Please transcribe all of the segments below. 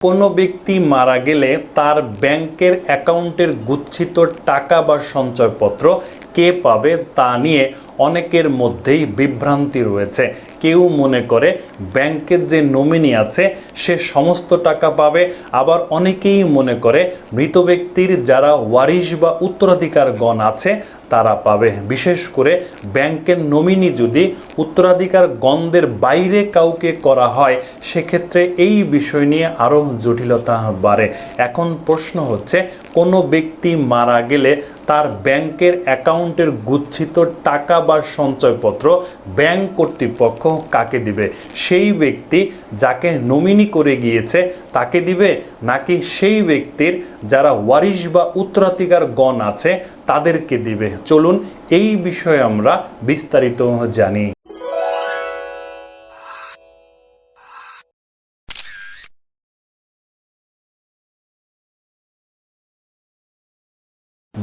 কোনো ব্যক্তি মারা গেলে তার ব্যাংকের অ্যাকাউন্টের গুচ্ছিত টাকা বা সঞ্চয়পত্র কে পাবে তা নিয়ে অনেকের মধ্যেই বিভ্রান্তি রয়েছে। কেউ মনে করে ব্যাংকের যে নমিনি আছে, সে সমস্ত টাকা পাবে। আবার অনেকেই মনে করে মৃত ব্যক্তির যারা ওয়ারিশ বা উত্তরাধিকারগণ আছে তারা পাবে। বিশেষ করে ব্যাংকের নমিনি যদি উত্তরাধিকার গণদের বাইরে কাউকে করা হয়, সেক্ষেত্রে এই বিষয় নিয়ে আরও জটিলতা বাড়ে। এখন প্রশ্ন হচ্ছে, কোনো ব্যক্তি মারা গেলে তার ব্যাংকের অ্যাকাউন্টের গুচ্ছিত টাকা বা সঞ্চয়পত্র ব্যাংক কর্তৃপক্ষ কাকে দিবে? সেই ব্যক্তি যাকে নমিনি করে গিয়েছে তাকে দিবে? নাকি সেই ব্যক্তির যারা ওয়ারিশ বা উত্তরাধিকার গণ আছে তাদেরকে দিবে? চলুন এই বিষয়ে আমরা বিস্তারিত জানি।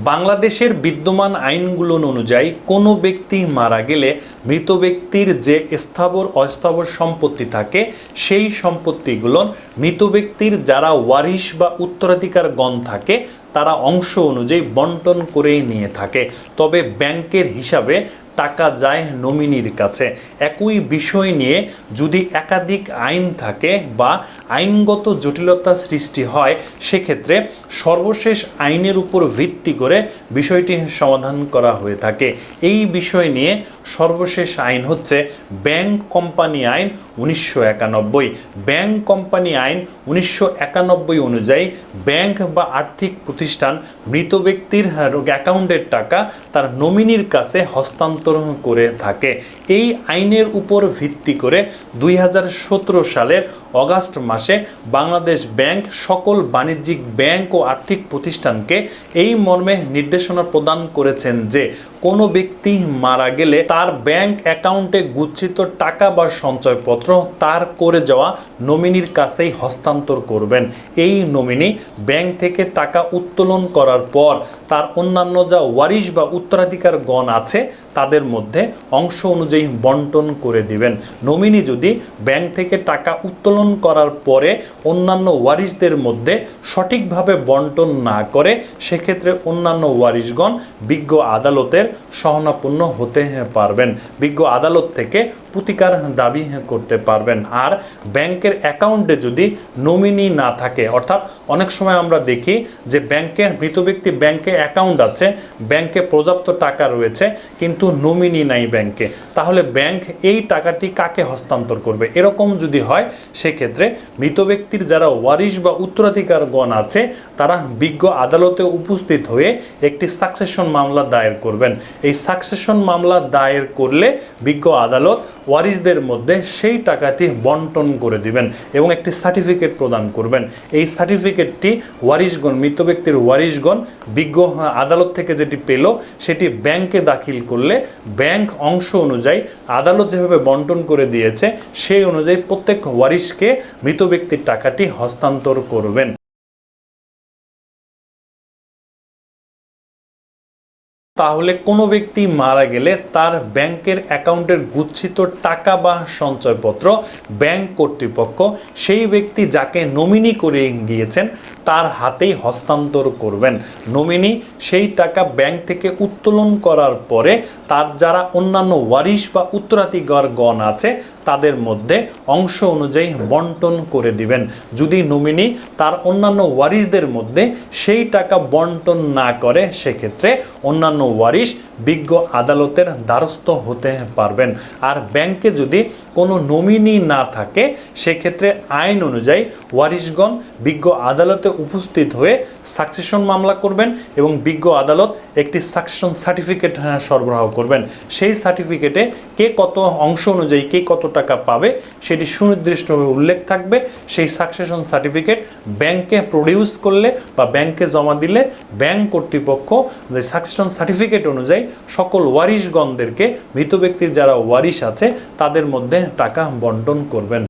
বাংলাদেশের বিদ্যমান আইনগুলো অনুযায়ী কোনো ব্যক্তি মারা গেলে মৃত ব্যক্তির যে স্থাবর অস্থাবর সম্পত্তি থাকে, সেই সম্পত্তিগুলো মৃত ব্যক্তির যারা ওয়ারিশ বা উত্তরাধিকার গণ থাকে, তারা অংশ অনুযায়ী বন্টন করেই নিয়ে থাকে। তবে ব্যাংকের হিসাবে টাকা যায় নমিনির কাছে। একই বিষয় নিয়ে যদি একাধিক আইন থাকে বা আইনগত জটিলতা সৃষ্টি হয়, সেক্ষেত্রে সর্বশেষ আইনের উপর ভিত্তি করে বিষয়টি সমাধান করা হয়ে থাকে। এই বিষয় নিয়ে সর্বশেষ আইন হচ্ছে ব্যাংক কোম্পানি আইন উনিশশো একানব্বই। ব্যাংক কোম্পানি আইন উনিশশো একানব্বই অনুযায়ী ব্যাংক বা আর্থিক প্রতিষ্ঠান মৃত ব্যক্তির অ্যাকাউন্টের টাকা তার নমিনির কাছে হস্তান্তর করে থাকে। এই আইনের উপর ভিত্তি করে দুই হাজার সতেরো সালের অগাস্ট মাসে বাংলাদেশ ব্যাংক সকল বাণিজ্যিক ব্যাংক ও আর্থিক প্রতিষ্ঠানকে এই মর্মে নির্দেশনা প্রদান করেছেন যে, কোনো ব্যক্তি মারা গেলে তার ব্যাংক অ্যাকাউন্টে গুচ্ছিত টাকা বা সঞ্চয়পত্র তার করে যাওয়া নমিনির কাছেই হস্তান্তর করবেন। এই নমিনি ব্যাংক থেকে টাকা উত্তোলন করার পর তার অন্যান্য যা ওয়ারিশ বা উত্তরাধিকার গণ আছে, তাদের মধ্যে অংশ অনুযায়ী বন্টন করে দিবেন। নমিনি যদি ব্যাংক থেকে টাকা উত্তোলন করার পরে অন্যান্য ওয়ারিশদের মধ্যে সঠিকভাবে বন্টন না করে, সেক্ষেত্রে অন্যান্য ওয়ারিশগণ বিজ্ঞ আদালতের সহনাপন্ন হতে পারবেন। বিজ্ঞ আদালত থেকে প্রতিকার দাবি করতে পারবেন। আর ব্যাংকের অ্যাকাউন্টে যদি নমিনি না থাকে, অর্থাৎ অনেক সময় আমরা দেখি যে ব্যাংকের মৃত ব্যক্তি ব্যাংকে অ্যাকাউন্ট আছে, ব্যাংকে পর্যাপ্ত টাকা রয়েছে, কিন্তু নমিনি নাই ব্যাংকে তাহলে ব্যাংক এই টাকাটি কাকে হস্তান্তর করবে? এরকম যদি হয়, সেক্ষেত্রে মৃত ব্যক্তির যারা ওয়ারিশ বা উত্তরাধিকারগণ আছে, তারা বিজ্ঞ আদালতে উপস্থিত হয়ে একটি সাকসেশন মামলা দায়ের করবেন। এই সাকসেশন মামলা দায়ের করলে বিজ্ঞ আদালত ওয়ারিশদের মধ্যে সেই টাকাটি বন্টন করে দিবেন এবং একটি সার্টিফিকেট প্রদান করবেন। এই সার্টিফিকেটটি ওয়ারিশগণ, মৃত ব্যক্তির ওয়ারিশগণ বিজ্ঞ আদালত থেকে যেটি পেল, সেটি ব্যাংকে দাখিল করলে ব্যাংক অংশ অনুযায়ী আদালত যেভাবে বন্টন করে দিয়েছে, সেই অনুযায়ী প্রত্যেক ওয়ারিশকে মৃত ব্যক্তির টাকাটি হস্তান্তর করবেন। তাহলে কোনো ব্যক্তি মারা গেলে তার ব্যাংকের অ্যাকাউন্টের গুচ্ছিত টাকা বা সঞ্চয়পত্র ব্যাংক কর্তৃপক্ষ, সেই ব্যক্তি যাকে নমিনি করে গিয়েছেন তার হাতেই হস্তান্তর করবেন। নমিনি সেই টাকা ব্যাংক থেকে উত্তোলন করার পরে তার যারা অন্যান্য ওয়ারিশ বা উত্তরাধিকার গণ আছে, তাদের মধ্যে অংশ অনুযায়ী বন্টন করে দিবেন। যদি নমিনি তার অন্যান্য ওয়ারিশদের মধ্যে সেই টাকা বন্টন না করে, সেক্ষেত্রে অন্যান্য ওয়ারিশ বিজ্ঞ আদালতের দ্বারস্থ হতে পারবেন। আর ব্যাংকে যদি কোনো নমিনি না থাকে, সেক্ষেত্রে আইন অনুযায়ী ওয়ারিশগণ বিজ্ঞ আদালতে উপস্থিত হয়ে সাকসেশন মামলা করবেন এবং বিজ্ঞ আদালত একটি সাকসেশন সার্টিফিকেট সরবরাহ করবেন। সেই সার্টিফিকেটে কে কত অংশ অনুযায়ী কে কত টাকা পাবে সেটি সুনির্দিষ্টভাবে উল্লেখ থাকবে। সেই সাকসেশন সার্টিফিকেট ব্যাংকে প্রডিউস করলে বা ব্যাংকে জমা দিলে ব্যাংক কর্তৃপক্ষ যে সাকসেশন সার্টিফিকেট অনুযায়ী সকল ওয়ারিশগণদেরকে মৃত ব্যক্তির যারা ওয়ারিশ আছে তাদের মধ্যে টাকা বন্টন করবেন।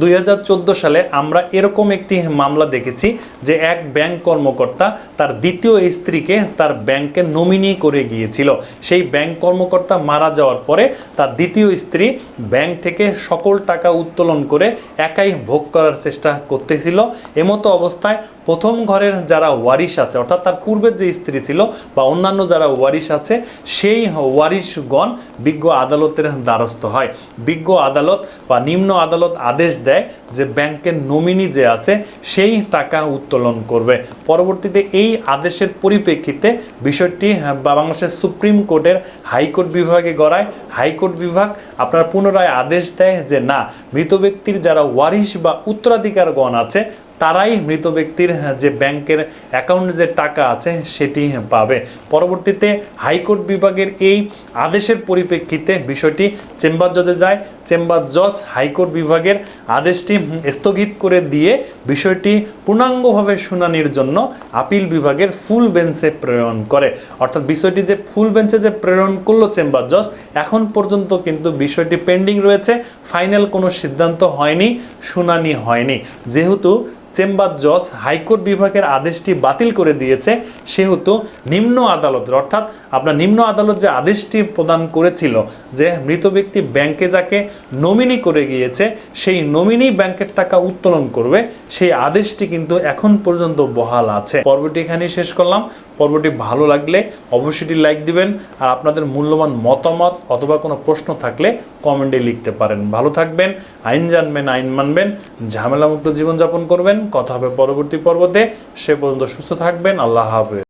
দু হাজার চোদ্দ সালে আমরা এরকম একটি মামলা দেখেছি যে এক ব্যাংক কর্মকর্তা তার দ্বিতীয় স্ত্রীকে তার ব্যাংকে নমিনি করে গিয়েছিল। সেই ব্যাংক কর্মকর্তা মারা যাওয়ার পরে তার দ্বিতীয় স্ত্রী ব্যাংক থেকে সকল টাকা উত্তোলন করে একাই ভোগ করার চেষ্টা করতেছিল। এমতো অবস্থায় প্রথম ঘরের যারা ওয়ারিশ আছে, অর্থাৎ তার পূর্বের যে স্ত্রী ছিল বা অন্যান্য যারা ওয়ারিশ আছে, সেই ওয়ারিশগণ বিজ্ঞ আদালতের দ্বারস্থ হয়। বিজ্ঞ আদালত বা নিম্ন আদালত আদেশ দেয় যে ব্যাংকের নমিনি যে আছে সেই টাকা উত্তোলন করবে। পরবর্তীতে এই আদেশের পরিপ্রেক্ষিতে বিষয়টি হ্যাঁ, বাংলাদেশের সুপ্রিম কোর্টের হাইকোর্ট বিভাগে গড়ায়। হাইকোর্ট বিভাগ আপনার পুনরায় আদেশ দেয় যে না মৃত ব্যক্তির যারা ওয়ারিশ বা উত্তরাধিকারগণ আছে তারাই মৃত ব্যক্তির যে ব্যাংকের অ্যাকাউন্টে যে টাকা আছে সেটি পাবে। পরবর্তীতে হাইকোর্ট বিভাগের এই আদেশের পরিপ্রেক্ষিতে বিষয়টি চেম্বার জজে যায়। চেম্বার জজ হাইকোর্ট বিভাগের আদেশটি স্থগিত করে দিয়ে বিষয়টি পূর্ণাঙ্গভাবে শুনানির জন্য আপিল বিভাগের ফুল বেঞ্চে প্রেরণ করে। অর্থাৎ বিষয়টি যে ফুল বেঞ্চে যে প্রেরণ করল চেম্বার জজ, এখন পর্যন্ত কিন্তু বিষয়টি পেন্ডিং রয়েছে। ফাইনাল কোনো সিদ্ধান্ত হয়নি, শুনানি হয়নি। যেহেতু চেম্বার জজ হাইকোর্ট বিভাগের আদেশটি বাতিল করে দিয়েছে, সেহেতু নিম্ন আদালত, অর্থাৎ আপনার নিম্ন আদালত যে আদেশটি প্রদান করেছিল যে মৃত ব্যক্তি ব্যাংকে যাকে নমিনি করে গিয়েছে, সেই নমিনি ব্যাংকের টাকা উত্তোলন করবে, সেই আদেশটি কিন্তু এখন পর্যন্ত বহাল আছে। পর্বটি এখানেই শেষ করলাম। পর্বটি ভালো লাগলে অবশ্যই লাইক দিবেন, আর আপনাদের মূল্যবান মতামত অথবা কোনো প্রশ্ন থাকলে কমেন্টে লিখতে পারেন। ভালো থাকবেন, আইন জানবেন, আইন মানবেন, ঝামেলামুক্ত জীবনযাপন করবেন। কথা হবে পরবর্তী পর্বতে। সে পর্যন্ত সুস্থ থাকবেন আল্লাহ হাফেজ।